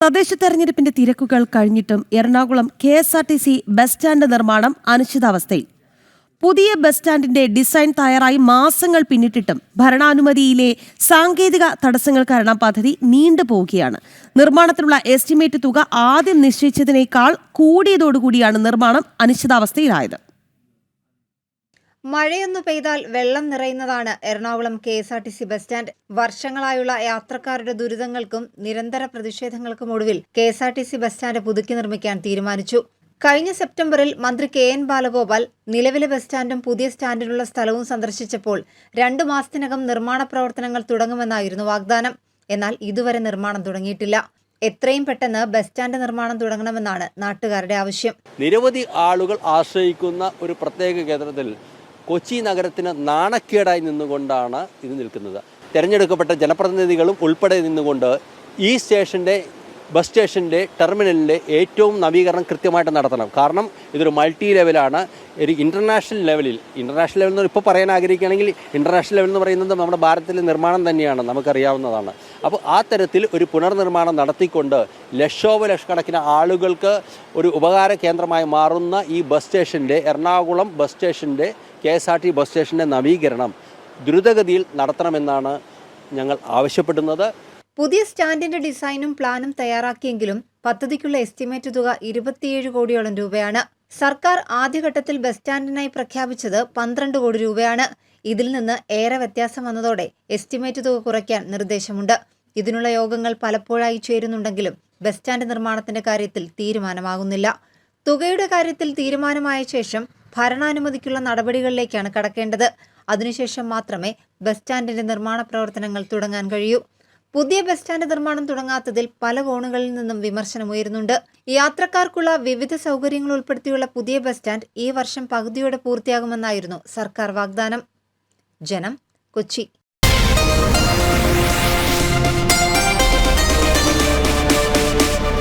തദ്ദേശ തെരഞ്ഞെടുപ്പിന്റെ തിരക്കുകൾ കഴിഞ്ഞിട്ടും Ernakulam K S R T C bus stand നിർമ്മാണം അനിശ്ചിതാവസ്ഥയിൽ. പുതിയ ബസ് സ്റ്റാൻഡിന്റെ ഡിസൈൻ തയ്യാറായി മാസങ്ങൾ പിന്നിട്ടിട്ടും ഭരണാനുമതിയിലെ സാങ്കേതിക തടസ്സങ്ങൾ കാരണം പദ്ധതി നീണ്ടുപോവുകയാണ് നിർമ്മാണത്തിനുള്ള എസ്റ്റിമേറ്റ് തുക ആദ്യം നിശ്ചയിച്ചതിനേക്കാൾ കൂടിയതോടുകൂടിയാണ് നിർമ്മാണം അനിശ്ചിതാവസ്ഥയിലായത്. മഴയൊന്നു പെയ്താൽ വെള്ളം നിറയുന്നതാണ് Ernakulam K S R T C bus stand. വർഷങ്ങളായുള്ള യാത്രക്കാരുടെ ദുരിതങ്ങൾക്കും നിരന്തര പ്രതിഷേധങ്ങൾക്കും ഒടുവിൽ K S R T C bus stand പുതുക്കി നിർമ്മിക്കാൻ തീരുമാനിച്ചു. കഴിഞ്ഞ സെപ്റ്റംബറിൽ മന്ത്രി കെ എൻ ബാലഗോപാൽ നിലവിലെ ബസ് സ്റ്റാൻഡും പുതിയ സ്റ്റാൻഡിനുള്ള സ്ഥലവും സന്ദർശിച്ചപ്പോൾ രണ്ടു മാസത്തിനകം നിർമ്മാണ പ്രവർത്തനങ്ങൾ തുടങ്ങുമെന്നായിരുന്നു വാഗ്ദാനം. എന്നാൽ ഇതുവരെ നിർമ്മാണം തുടങ്ങിയിട്ടില്ല. എത്രയും പെട്ടെന്ന് ബസ് സ്റ്റാൻഡ് നിർമ്മാണം തുടങ്ങണമെന്നാണ് നാട്ടുകാരുടെ ആവശ്യം. നിരവധി ആളുകൾ ആശ്രയിക്കുന്ന ഒരു പ്രത്യേക കേന്ദ്രത്തിൽ കൊച്ചി നഗരത്തിന് നാണക്കേടായി നിന്നുകൊണ്ടാണ് ഇത് നിൽക്കുന്നത്. തിരഞ്ഞെടുക്കപ്പെട്ട ജനപ്രതിനിധികളും ഉൾപ്പെടെ നിന്നുകൊണ്ട് ഈ സ്റ്റേഷന്റെ ബസ് സ്റ്റേഷന്റെ ടെർമിനലിന്റെ ഏറ്റവും നവീകരണം കൃത്യമായിട്ട് നടത്തണം. കാരണം ഇതൊരു മൾട്ടി ലെവലാണ്. ഒരു ഇന്റർനാഷണൽ ലെവലിൽ ഇന്റർനാഷണൽ ലെവൽ എന്ന് ഇപ്പോൾ പറയാൻ ആഗ്രഹിക്കുകയാണെങ്കിൽ ഇന്റർനാഷണൽ ലെവൽ എന്ന് പറയുന്നത് നമ്മുടെ ഭാരതത്തിലെ നിർമ്മാണം തന്നെയാണ് നമുക്കറിയാവുന്നതാണ്. അപ്പോൾ ആ തരത്തിൽ ഒരു പുനർനിർമ്മാണം നടത്തിക്കൊണ്ട് ലക്ഷോപലക്ഷക്കണക്കിന് ആളുകൾക്ക് ഒരു ഉപകാര കേന്ദ്രമായി മാറുന്ന ഈ ബസ് സ്റ്റേഷന്റെ എറണാകുളം ബസ് സ്റ്റേഷന്റെ K S R T bus സ്റ്റേഷന്റെ നവീകരണം ദ്രുതഗതിയിൽ നടത്തണമെന്നാണ് ഞങ്ങൾ ആവശ്യപ്പെടുന്നത്. പുതിയ സ്റ്റാൻഡിന്റെ ഡിസൈനും പ്ലാനും തയ്യാറാക്കിയെങ്കിലും പദ്ധതിക്കുള്ള എസ്റ്റിമേറ്റ് തുക ഇരുപത്തിയേഴ് കോടിയോളം രൂപയാണ്. സർക്കാർ ആദ്യഘട്ടത്തിൽ ബസ് സ്റ്റാൻഡിനായി പ്രഖ്യാപിച്ചത് പന്ത്രണ്ട് കോടി രൂപയാണ്. ഇതിൽ നിന്ന് ഏറെ വ്യത്യാസം വന്നതോടെ എസ്റ്റിമേറ്റ് തുക കുറയ്ക്കാൻ നിർദ്ദേശമുണ്ട്. ഇതിനുള്ള യോഗങ്ങൾ പലപ്പോഴായി ചേരുന്നുണ്ടെങ്കിലും ബസ് സ്റ്റാൻഡ് നിർമ്മാണത്തിന്റെ കാര്യത്തിൽ തീരുമാനമാകുന്നില്ല. തുകയുടെ കാര്യത്തിൽ തീരുമാനമായ ശേഷം ഭരണാനുമതിക്കുള്ള നടപടികളിലേക്കാണ് കടക്കേണ്ടത്. അതിനുശേഷം മാത്രമേ ബസ് സ്റ്റാൻഡിന്റെ നിർമ്മാണ പ്രവർത്തനങ്ങൾ തുടങ്ങാൻ കഴിയൂ. പുതിയ ബസ് സ്റ്റാൻഡ് നിർമ്മാണം തുടങ്ങാത്തതിൽ പല കോണുകളിൽ നിന്നും വിമർശനമുയരുന്നുണ്ട് യാത്രക്കാർക്കുള്ള വിവിധ സൗകര്യങ്ങൾ ഉൾപ്പെടുത്തിയുള്ള പുതിയ ബസ് സ്റ്റാൻഡ് ഈ വർഷം പകുതിയോടെ പൂർത്തിയാകുമെന്നായിരുന്നു സർക്കാർ വാഗ്ദാനം. ജനം കൊച്ചി.